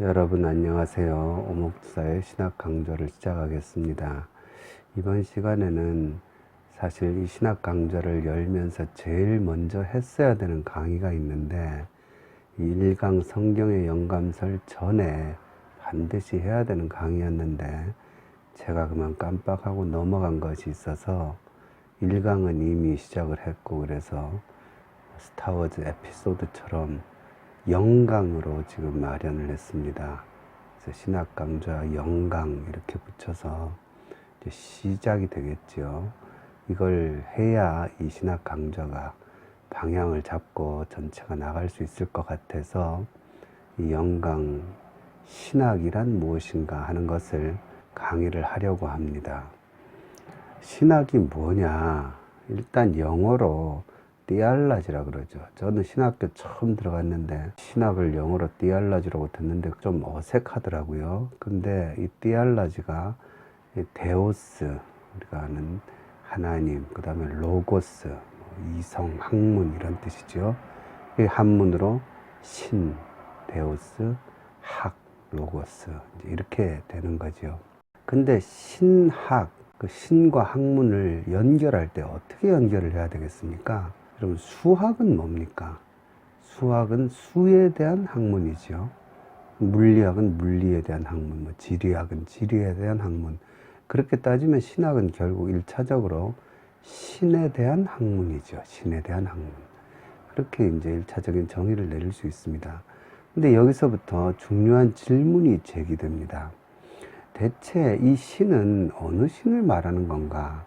여러분 안녕하세요. 오목사의 신학 강좌를 시작하겠습니다. 이번 시간에는 사실 이 신학 강좌를 열면서 제일 먼저 했어야 되는 강의가 있는데 이 1강 성경의 영감설 전에 반드시 해야 되는 강의였는데 제가 그만 깜빡하고 넘어간 것이 있어서 1강은 이미 시작을 했고 그래서 스타워즈 에피소드처럼 영강으로 지금 마련을 했습니다. 그래서 신학 강좌 영강 이렇게 붙여서 시작이 되겠죠. 이걸 해야 이 신학 강좌가 방향을 잡고 전체가 나갈 수 있을 것 같아서 이 영강 신학이란 무엇인가 하는 것을 강의를 하려고 합니다. 신학이 뭐냐? 일단 영어로 띠알라지라 그러죠. 저는 신학교 처음 들어갔는데 신학을 영어로 띠알라지라고 듣는데 좀 어색하더라고요. 근데 이 띠알라지가 이 데오스 우리가 아는 하나님, 그 다음에 로고스, 뭐 이성, 학문 이런 뜻이죠. 이 한문으로 신, 데오스, 학, 로고스 이렇게 되는 거죠. 근데 신학, 그 신과 학문을 연결할 때 어떻게 연결을 해야 되겠습니까? 여러분 수학은 뭡니까? 수학은 수에 대한 학문이죠. 물리학은 물리에 대한 학문, 뭐 지리학은 지리에 대한 학문. 그렇게 따지면 신학은 결국 일차적으로 신에 대한 학문이죠. 신에 대한 학문. 그렇게 이제 일차적인 정의를 내릴 수 있습니다. 근데 여기서부터 중요한 질문이 제기됩니다. 대체 이 신은 어느 신을 말하는 건가?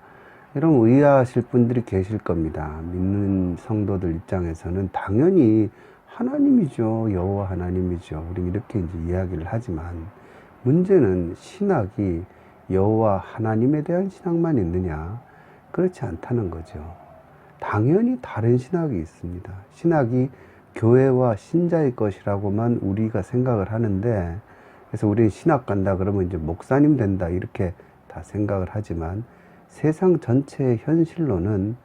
여러분 의아하실 분들이 계실 겁니다. 믿는 성도들 입장에서는 당연히 하나님이죠. 여호와 하나님이죠. 우리 이렇게 이제 이야기를 하지만 문제는 신학이 여호와 하나님에 대한 신학만 있느냐? 그렇지 않다는 거죠. 당연히 다른 신학이 있습니다. 신학이 교회와 신자의 것이라고만 우리가 생각을 하는데 그래서 우리는 신학 간다 그러면 이제 목사님 된다 이렇게 다 생각을 하지만 세상 전체의 현실로는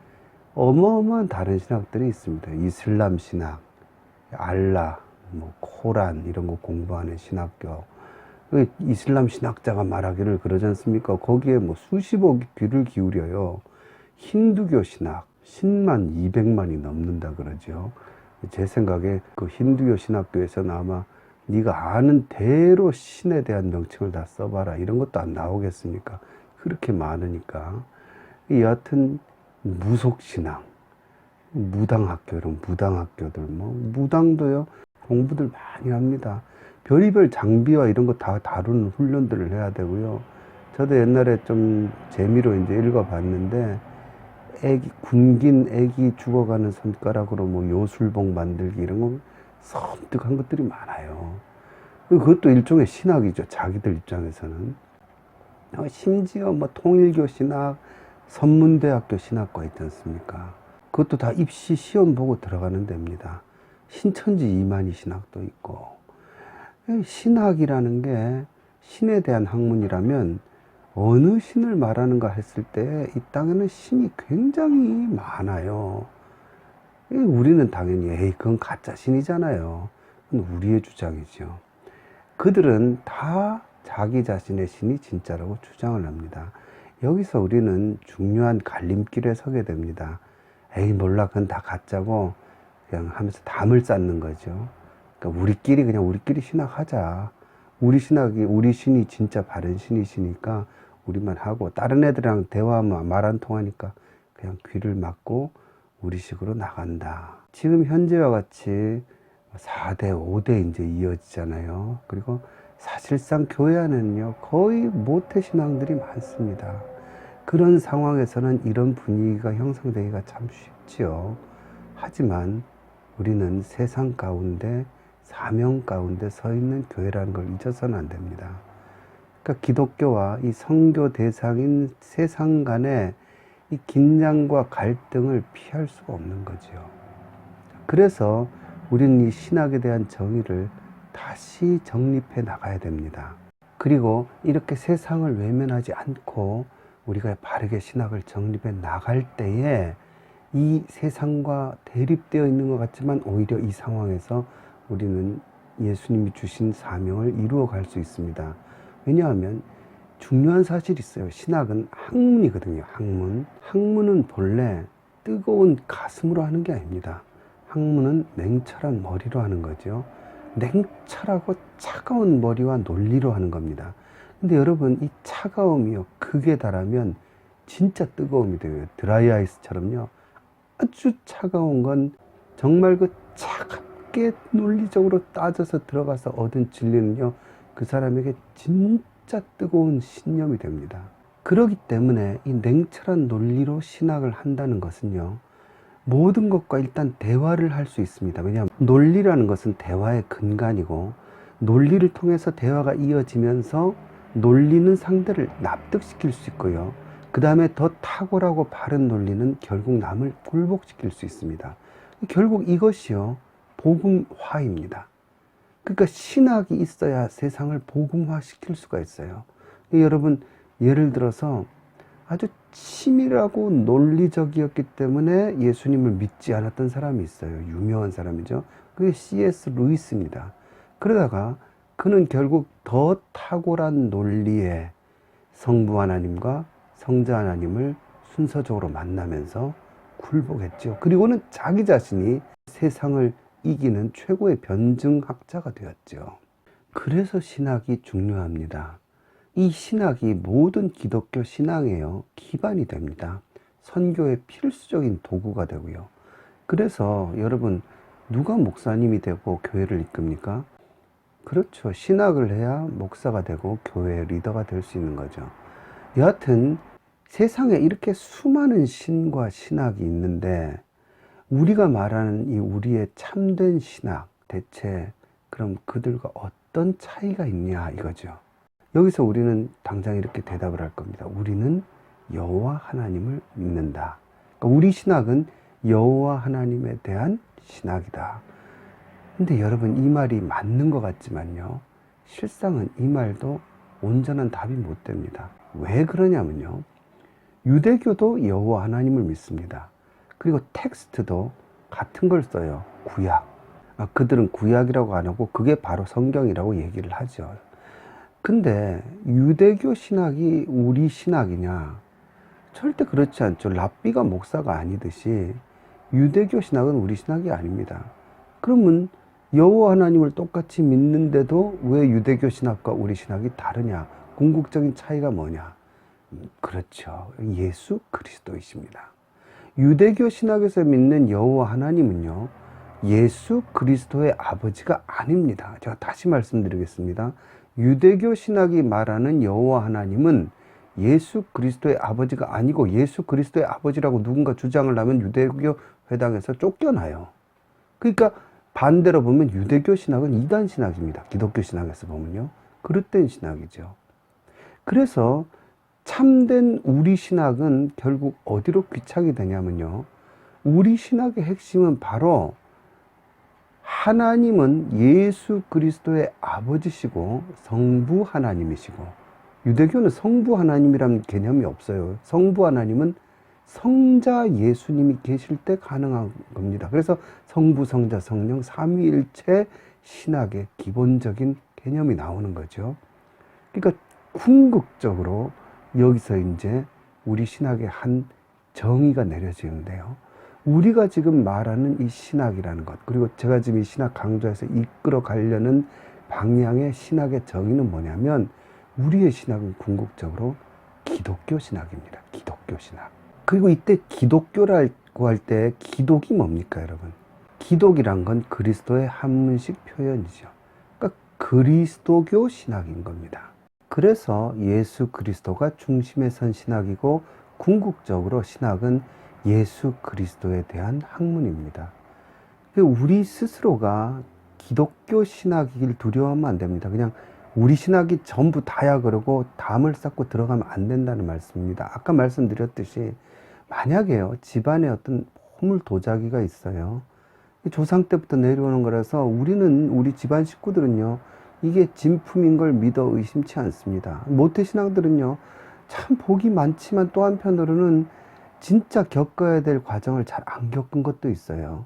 어마어마한 다른 신학들이 있습니다. 이슬람 신학, 알라, 뭐 코란 이런 거 공부하는 신학교. 그 이슬람 신학자가 말하기를 그러지 않습니까? 거기에 뭐 수십억이 귀를 기울여요. 힌두교 신학, 10만, 200만이 넘는다 그러죠. 제 생각에 그 힌두교 신학교에서는 아마 네가 아는 대로 신에 대한 명칭을 다 써봐라 이런 것도 안 나오겠습니까? 그렇게 많으니까 여하튼 무속신앙 무당학교 이런 무당학교들 뭐 무당도요 공부들 많이 합니다. 별의별 장비와 이런 거 다 다루는 훈련들을 해야 되고요. 저도 옛날에 좀 재미로 이제 읽어봤는데 애기 굶긴 애기 죽어가는 손가락으로 뭐 요술봉 만들기 이런 거 섬뜩한 것들이 많아요. 그것도 일종의 신학이죠 자기들 입장에서는. 어, 심지어 뭐 통일교 신학, 선문대학교 신학과 있지 않습니까? 그것도 다 입시 시험 보고 들어가는 데입니다. 신천지 이만희 신학도 있고. 신학이라는 게 신에 대한 학문이라면 어느 신을 말하는가 했을 때 이 땅에는 신이 굉장히 많아요. 우리는 당연히 에이 그건 가짜 신이잖아요. 그건 우리의 주장이죠. 그들은 다 자기 자신의 신이 진짜라고 주장을 합니다. 여기서 우리는 중요한 갈림길에 서게 됩니다. 에이, 몰라, 그건 다 가짜고, 그냥 하면서 담을 쌓는 거죠. 그러니까 우리끼리 그냥 우리끼리 신학하자. 우리 신학이, 우리 신이 진짜 바른 신이시니까 우리만 하고, 다른 애들이랑 대화하면 말 안 통하니까 그냥 귀를 막고 우리 식으로 나간다. 지금 현재와 같이 4대, 5대 이제 이어지잖아요. 그리고 사실상 교회 안에는요, 거의 모태 신앙들이 많습니다. 그런 상황에서는 이런 분위기가 형성되기가 참 쉽지요. 하지만 우리는 세상 가운데 사명 가운데 서 있는 교회라는 걸 잊어서는 안 됩니다. 그러니까 기독교와 이 성교 대상인 세상 간의 이 긴장과 갈등을 피할 수가 없는 거죠. 그래서 우리는 이 신학에 대한 정의를 다시 정립해 나가야 됩니다. 그리고 이렇게 세상을 외면하지 않고 우리가 바르게 신학을 정립해 나갈 때에 이 세상과 대립되어 있는 것 같지만 오히려 이 상황에서 우리는 예수님이 주신 사명을 이루어 갈 수 있습니다. 왜냐하면 중요한 사실이 있어요. 신학은 학문이거든요. 학문. 학문은 본래 뜨거운 가슴으로 하는 게 아닙니다. 학문은 냉철한 머리로 하는 거죠. 냉철하고 차가운 머리와 논리로 하는 겁니다. 근데 여러분, 이 차가움이요. 극에 달하면 진짜 뜨거움이 돼요. 드라이 아이스처럼요. 아주 차가운 건 정말 그 차갑게 논리적으로 따져서 들어가서 얻은 진리는요. 그 사람에게 진짜 뜨거운 신념이 됩니다. 그러기 때문에 이 냉철한 논리로 신학을 한다는 것은요. 모든 것과 일단 대화를 할 수 있습니다. 왜냐하면 논리라는 것은 대화의 근간이고 논리를 통해서 대화가 이어지면서 논리는 상대를 납득시킬 수 있고요. 그 다음에 더 탁월하고 바른 논리는 결국 남을 굴복시킬 수 있습니다. 결국 이것이요. 복음화입니다. 그러니까 신학이 있어야 세상을 복음화 시킬 수가 있어요. 여러분, 예를 들어서 아주 치밀하고 논리적이었기 때문에 예수님을 믿지 않았던 사람이 있어요. 유명한 사람이죠. 그게 C.S. 루이스입니다. 그러다가 그는 결국 더 탁월한 논리에 성부 하나님과 성자 하나님을 순서적으로 만나면서 굴복했죠. 그리고는 자기 자신이 세상을 이기는 최고의 변증학자가 되었죠. 그래서 신학이 중요합니다. 이 신학이 모든 기독교 신앙에요 기반이 됩니다. 선교의 필수적인 도구가 되고요. 그래서 여러분 누가 목사님이 되고 교회를 이끕니까? 그렇죠. 신학을 해야 목사가 되고 교회 리더가 될 수 있는 거죠. 여하튼 세상에 이렇게 수많은 신과 신학이 있는데 우리가 말하는 이 우리의 참된 신학 대체 그럼 그들과 어떤 차이가 있냐 이거죠. 여기서 우리는 당장 이렇게 대답을 할 겁니다. 우리는 여호와 하나님을 믿는다. 그러니까 우리 신학은 여호와 하나님에 대한 신학이다. 근데 여러분 이 말이 맞는 것 같지만요. 실상은 이 말도 온전한 답이 못 됩니다. 왜 그러냐면요. 유대교도 여호와 하나님을 믿습니다. 그리고 텍스트도 같은 걸 써요. 구약. 아, 그들은 구약이라고 안 하고 그게 바로 성경이라고 얘기를 하죠. 근데 유대교 신학이 우리 신학이냐? 절대 그렇지 않죠. 랍비가 목사가 아니듯이 유대교 신학은 우리 신학이 아닙니다. 그러면 여호와 하나님을 똑같이 믿는데도 왜 유대교 신학과 우리 신학이 다르냐? 궁극적인 차이가 뭐냐? 음, 그렇죠. 예수 그리스도이십니다. 유대교 신학에서 믿는 여호와 하나님은요. 예수 그리스도의 아버지가 아닙니다. 제가 다시 말씀드리겠습니다. 유대교 신학이 말하는 여호와 하나님은 예수 그리스도의 아버지가 아니고 예수 그리스도의 아버지라고 누군가 주장을 하면 유대교 회당에서 쫓겨나요. 그러니까 반대로 보면 유대교 신학은 이단 신학입니다. 기독교 신학에서 보면요. 그릇된 신학이죠. 그래서 참된 우리 신학은 결국 어디로 귀착이 되냐면요. 우리 신학의 핵심은 바로 하나님은 예수 그리스도의 아버지시고 성부 하나님이시고 유대교는 성부 하나님이라는 개념이 없어요. 성부 하나님은 성자 예수님이 계실 때 가능한 겁니다. 그래서 성부, 성자, 성령 삼위일체 신학의 기본적인 개념이 나오는 거죠. 그러니까 궁극적으로 여기서 이제 우리 신학의 한 정의가 내려지는데요. 우리가 지금 말하는 이 신학이라는 것, 그리고 제가 지금 이 신학 강좌에서 이끌어 가려는 방향의 신학의 정의는 뭐냐면, 우리의 신학은 궁극적으로 기독교 신학입니다. 기독교 신학. 그리고 이때 기독교라고 할 때 기독이 뭡니까, 여러분? 기독이란 건 그리스도의 한문식 표현이죠. 그러니까 그리스도교 신학인 겁니다. 그래서 예수 그리스도가 중심에 선 신학이고 궁극적으로 신학은 예수 그리스도에 대한 학문입니다. 우리 스스로가 기독교 신학이길 두려워하면 안 됩니다. 그냥 우리 신학이 전부 다야 그러고 담을 쌓고 들어가면 안 된다는 말씀입니다. 아까 말씀드렸듯이 만약에요 집안에 어떤 호물 도자기가 있어요. 조상 때부터 내려오는 거라서 우리는 우리 집안 식구들은요 이게 진품인 걸 믿어 의심치 않습니다. 모태 신앙들은요 참 복이 많지만 또 한편으로는 진짜 겪어야 될 과정을 잘 안 겪은 것도 있어요.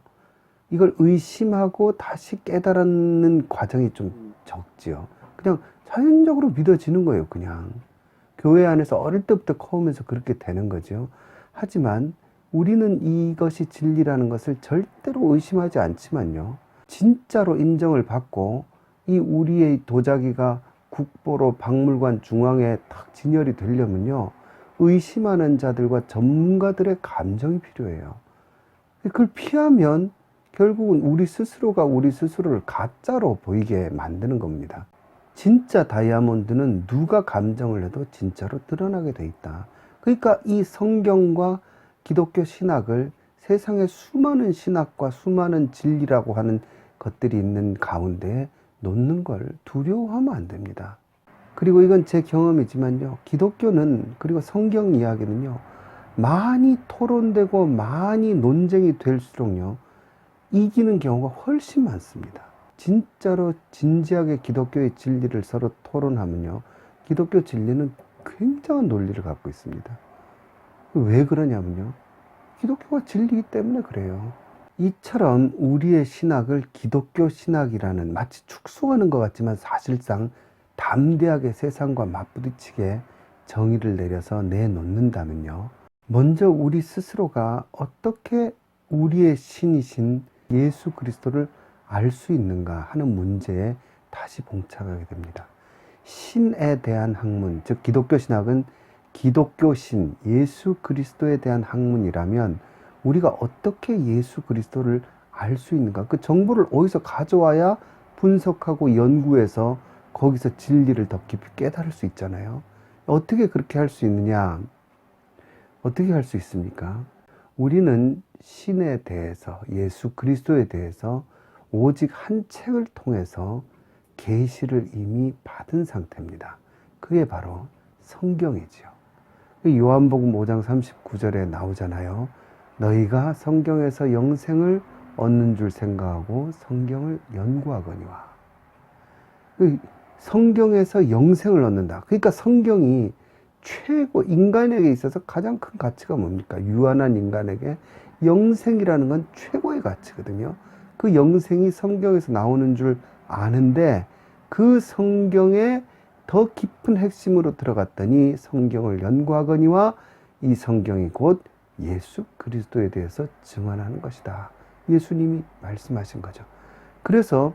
이걸 의심하고 다시 깨달는 과정이 좀 적지요. 그냥 자연적으로 믿어지는 거예요, 그냥. 교회 안에서 어릴 때부터 커오면서 그렇게 되는 거죠. 하지만 우리는 이것이 진리라는 것을 절대로 의심하지 않지만요. 진짜로 인정을 받고 이 우리의 도자기가 국보로 박물관 중앙에 탁 진열이 되려면요. 의심하는 자들과 전문가들의 감정이 필요해요. 그걸 피하면 결국은 우리 스스로가 우리 스스로를 가짜로 보이게 만드는 겁니다. 진짜 다이아몬드는 누가 감정을 해도 진짜로 드러나게 돼 있다. 그러니까 이 성경과 기독교 신학을 세상의 수많은 신학과 수많은 진리라고 하는 것들이 있는 가운데 놓는 걸 두려워하면 안 됩니다. 그리고 이건 제 경험이지만요. 기독교는 그리고 성경 이야기는요. 많이 토론되고 많이 논쟁이 될수록요. 이기는 경우가 훨씬 많습니다. 진짜로 진지하게 기독교의 진리를 서로 토론하면요. 기독교 진리는 굉장한 논리를 갖고 있습니다. 왜 그러냐면요. 기독교가 진리이기 때문에 그래요. 이처럼 우리의 신학을 기독교 신학이라는 마치 축소하는 것 같지만 사실상 담대하게 세상과 맞부딪히게 정의를 내려서 내놓는다면요. 먼저 우리 스스로가 어떻게 우리의 신이신 예수 그리스도를 알 수 있는가 하는 문제에 다시 봉착하게 됩니다. 신에 대한 학문, 즉 기독교 신학은 기독교 신, 예수 그리스도에 대한 학문이라면 우리가 어떻게 예수 그리스도를 알 수 있는가? 그 정보를 어디서 가져와야 분석하고 연구해서 거기서 진리를 더 깊이 깨달을 수 있잖아요. 어떻게 그렇게 할 수 있느냐? 어떻게 할 수 있습니까? 우리는 신에 대해서 예수 그리스도에 대해서 오직 한 책을 통해서 계시를 이미 받은 상태입니다. 그게 바로 성경이지요. 요한복음 5장 39절에 나오잖아요. 너희가 성경에서 영생을 얻는 줄 생각하고 성경을 연구하거니와. 성경에서 영생을 얻는다. 그러니까 성경이 최고 인간에게 있어서 가장 큰 가치가 뭡니까? 유한한 인간에게 영생이라는 건 최고의 가치거든요. 그 영생이 성경에서 나오는 줄 아는데 그 성경에 더 깊은 핵심으로 들어갔더니 성경을 연구하거니와 이 성경이 곧 예수 그리스도에 대해서 증언하는 것이다. 예수님이 말씀하신 거죠. 그래서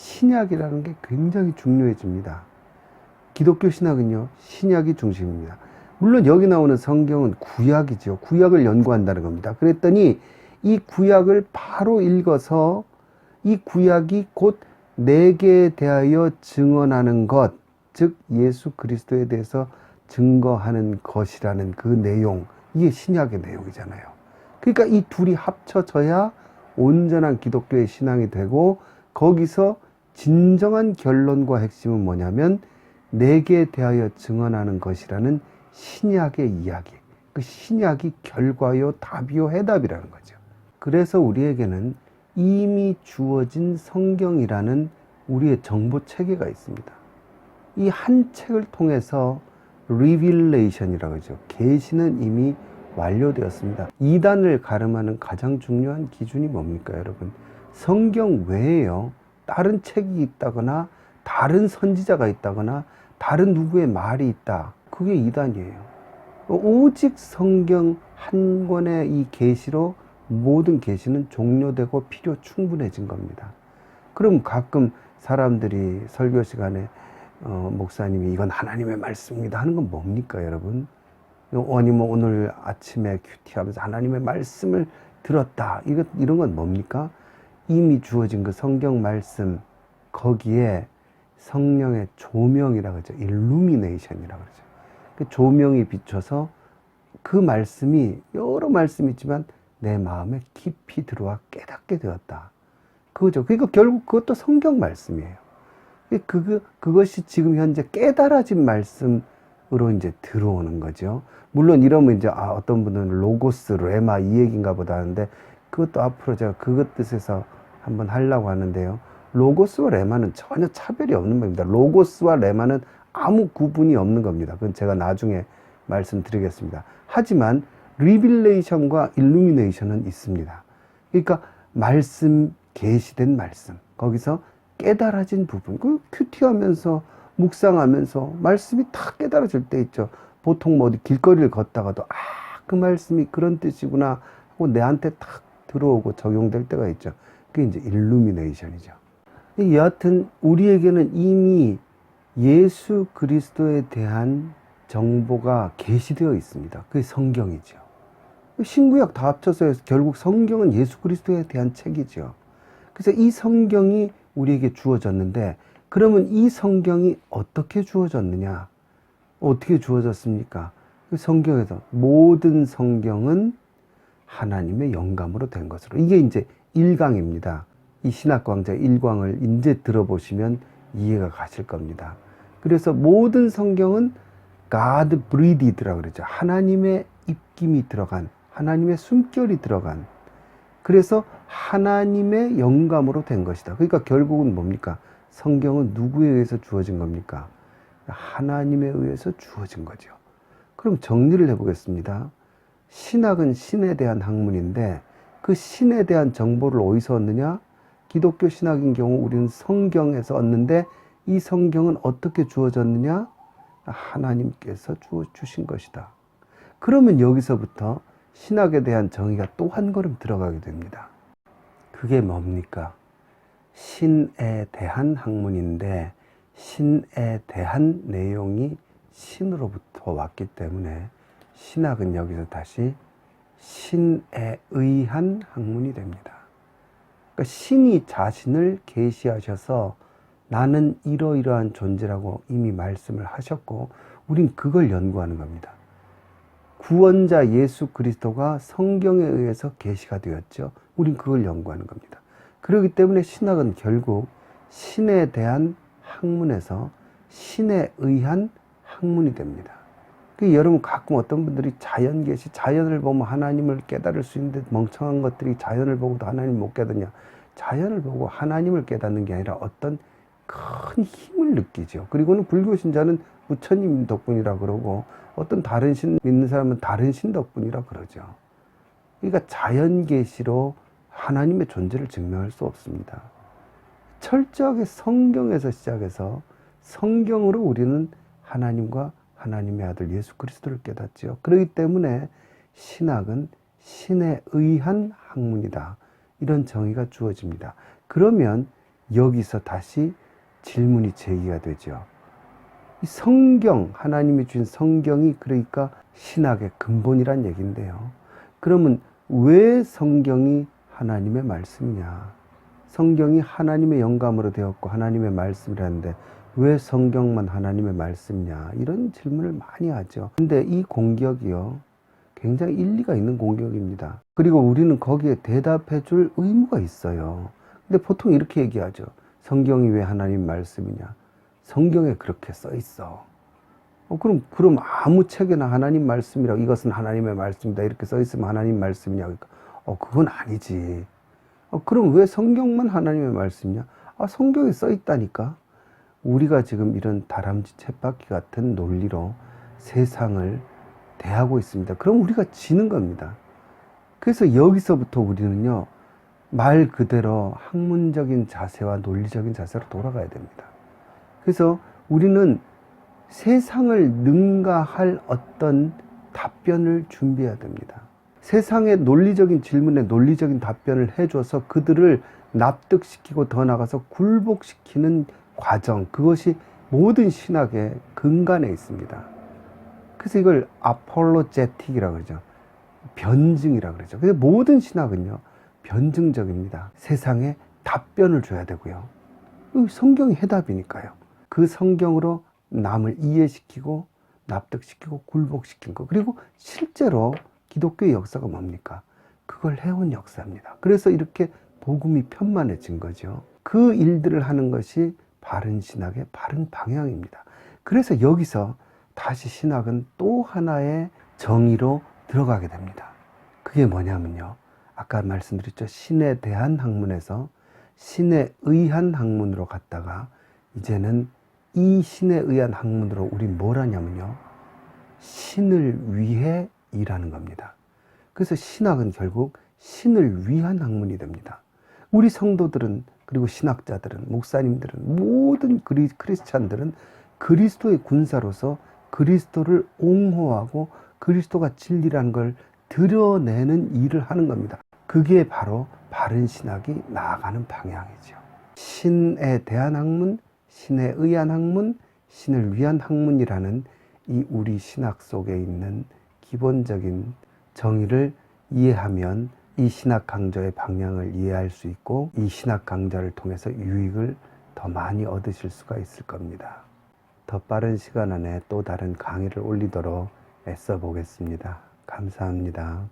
신약이라는 게 굉장히 중요해집니다. 기독교 신학은요, 신약이 중심입니다. 물론 여기 나오는 성경은 구약이죠. 구약을 연구한다는 겁니다. 그랬더니 이 구약을 바로 읽어서 이 구약이 곧 내게 대하여 증언하는 것, 즉 예수 그리스도에 대해서 증거하는 것이라는 그 내용, 이게 신약의 내용이잖아요. 그러니까 이 둘이 합쳐져야 온전한 기독교의 신앙이 되고 거기서 진정한 결론과 핵심은 뭐냐면 내게 대하여 증언하는 것이라는 신약의 이야기. 그 신약이 결과요, 답이요, 해답이라는 거죠. 그래서 우리에게는 이미 주어진 성경이라는 우리의 정보 체계가 있습니다. 이 한 책을 통해서 리빌레이션이라고 하죠. 계시는 이미 완료되었습니다. 이단을 가름하는 가장 중요한 기준이 뭡니까, 여러분? 성경 외에요. 다른 책이 있다거나 다른 선지자가 있다거나 다른 누구의 말이 있다. 그게 이단이에요. 오직 성경 한 권의 이 계시로 모든 계시는 종료되고 필요 충분해진 겁니다. 그럼 가끔 사람들이 설교 시간에 어, 목사님이 이건 하나님의 말씀입니다 하는 건 뭡니까, 여러분? 아니면 뭐 오늘 아침에 큐티하면서 하나님의 말씀을 들었다. 이거 이런 건 뭡니까? 이미 주어진 그 성경 말씀 거기에 성령의 조명이라고 하죠. 일루미네이션이라고 그러죠. 그 조명이 비춰서 그 말씀이 여러 말씀이 있지만 내 마음에 깊이 들어와 깨닫게 되었다. 그거죠. 그러니까 결국 그것도 성경 말씀이에요. 그, 그것이 지금 현재 깨달아진 말씀으로 이제 들어오는 거죠. 물론 이러면 이제, 아, 어떤 분은 로고스, 레마 이 얘기인가 보다 하는데 그것도 앞으로 제가 그것 뜻에서 한번 하려고 하는데요. 로고스와 레마는 전혀 차별이 없는 겁니다. 로고스와 레마는 아무 구분이 없는 겁니다. 그건 제가 나중에 말씀드리겠습니다. 하지만 리빌레이션과 일루미네이션은 있습니다. 그러니까 말씀 계시된 말씀 거기서 깨달아진 부분 그 큐티하면서 묵상하면서 말씀이 다 깨달아질 때 있죠. 보통 뭐 어디 길거리를 걷다가도 아 그 말씀이 그런 뜻이구나 하고 내한테 탁 들어오고 적용될 때가 있죠. 그게 이제 일루미네이션이죠. 여하튼 우리에게는 이미 예수 그리스도에 대한 정보가 계시되어 있습니다. 그게 성경이죠. 신구약 다 합쳐서 결국 성경은 예수 그리스도에 대한 책이죠. 그래서 이 성경이 우리에게 주어졌는데 그러면 이 성경이 어떻게 주어졌느냐? 어떻게 주어졌습니까? 그 성경에서 모든 성경은 하나님의 영감으로 된 것으로. 이게 이제 1강입니다. 이 신학광자 1강을 이제 들어보시면 이해가 가실 겁니다. 그래서 모든 성경은 God breathed,라고 그러죠. 하나님의 입김이 들어간, 하나님의 숨결이 들어간. 그래서 하나님의 영감으로 된 것이다. 그러니까 결국은 뭡니까? 성경은 누구에 의해서 주어진 겁니까? 하나님에 의해서 주어진 거죠. 그럼 정리를 해보겠습니다. 신학은 신에 대한 학문인데 그 신에 대한 정보를 어디서 얻느냐? 기독교 신학인 경우 우리는 성경에서 얻는데 이 성경은 어떻게 주어졌느냐? 하나님께서 주어 주신 것이다. 그러면 여기서부터 신학에 대한 정의가 또 한 걸음 들어가게 됩니다. 그게 뭡니까? 신에 대한 학문인데 신에 대한 내용이 신으로부터 왔기 때문에 신학은 여기서 다시 신에 의한 학문이 됩니다. 그러니까 신이 자신을 계시하셔서 나는 이러이러한 존재라고 이미 말씀을 하셨고 우린 그걸 연구하는 겁니다. 구원자 예수 그리스도가 성경에 의해서 계시가 되었죠. 우린 그걸 연구하는 겁니다. 그렇기 때문에 신학은 결국 신에 대한 학문에서 신에 의한 학문이 됩니다. 그 여러분 가끔 어떤 분들이 자연 계시, 자연을 보면 하나님을 깨달을 수 있는데 멍청한 것들이 자연을 보고도 하나님 못 깨닫냐? 자연을 보고 하나님을 깨닫는 게 아니라 어떤 큰 힘을 느끼죠. 그리고는 불교 신자는 부처님 덕분이라 그러고 어떤 다른 신 믿는 사람은 다른 신 덕분이라 그러죠. 그러니까 자연 계시로 하나님의 존재를 증명할 수 없습니다. 철저하게 성경에서 시작해서 성경으로 우리는 하나님과 하나님의 아들 예수 그리스도를 깨닫지요. 그렇기 때문에 신학은 신에 의한 학문이다. 이런 정의가 주어집니다. 그러면 여기서 다시 질문이 제기가 되죠. 이 성경, 하나님이 주신 성경이 그러니까 신학의 근본이란 얘기인데요. 그러면 왜 성경이 하나님의 말씀이냐? 성경이 하나님의 영감으로 되었고 하나님의 말씀이라는데 왜 성경만 하나님의 말씀이냐? 이런 질문을 많이 하죠. 근데 이 공격이요. 굉장히 일리가 있는 공격입니다. 그리고 우리는 거기에 대답해 줄 의무가 있어요. 근데 보통 이렇게 얘기하죠. 성경이 왜 하나님 말씀이냐? 성경에 그렇게 써 있어. 어, 그럼, 그럼 아무 책에나 하나님 말씀이라고 이것은 하나님의 말씀이다. 이렇게 써 있으면 하나님 말씀이냐? 그러니까, 어, 그건 아니지. 어, 그럼 왜 성경만 하나님의 말씀이냐? 아, 성경에 써 있다니까. 우리가 지금 이런 다람쥐 쳇바퀴 같은 논리로 세상을 대하고 있습니다. 그럼 우리가 지는 겁니다. 그래서 여기서부터 우리는요, 말 그대로 학문적인 자세와 논리적인 자세로 돌아가야 됩니다. 그래서 우리는 세상을 능가할 어떤 답변을 준비해야 됩니다. 세상의 논리적인 질문에 논리적인 답변을 해줘서 그들을 납득시키고 더 나가서 굴복시키는 과정, 그것이 모든 신학의 근간에 있습니다. 그래서 이걸 아폴로제틱이라고 그러죠. 변증이라고 그러죠. 그래서 모든 신학은요, 변증적입니다. 세상에 답변을 줘야 되고요. 성경이 해답이니까요. 그 성경으로 남을 이해시키고 납득시키고 굴복시킨 거. 그리고 실제로 기독교의 역사가 뭡니까? 그걸 해온 역사입니다. 그래서 이렇게 복음이 편만해진 거죠. 그 일들을 하는 것이 바른 신학의 바른 방향입니다. 그래서 여기서 다시 신학은 또 하나의 정의로 들어가게 됩니다. 그게 뭐냐면요. 아까 말씀드렸죠. 신에 대한 학문에서 신에 의한 학문으로 갔다가 이제는 이 신에 의한 학문으로 우리 뭘 하냐면요. 신을 위해 일하는 겁니다. 그래서 신학은 결국 신을 위한 학문이 됩니다. 우리 성도들은 그리고 신학자들은 목사님들은 모든 그리, 크리스찬들은 그리스도의 군사로서 그리스도를 옹호하고 그리스도가 진리라는 걸 드러내는 일을 하는 겁니다. 그게 바로 바른 신학이 나아가는 방향이죠. 신에 대한 학문, 신에 의한 학문, 신을 위한 학문이라는 이 우리 신학 속에 있는 기본적인 정의를 이해하면 이 신학 강좌의 방향을 이해할 수 있고 이 신학 강좌를 통해서 유익을 더 많이 얻으실 수가 있을 겁니다. 더 빠른 시간 안에 또 다른 강의를 올리도록 애써 보겠습니다. 감사합니다.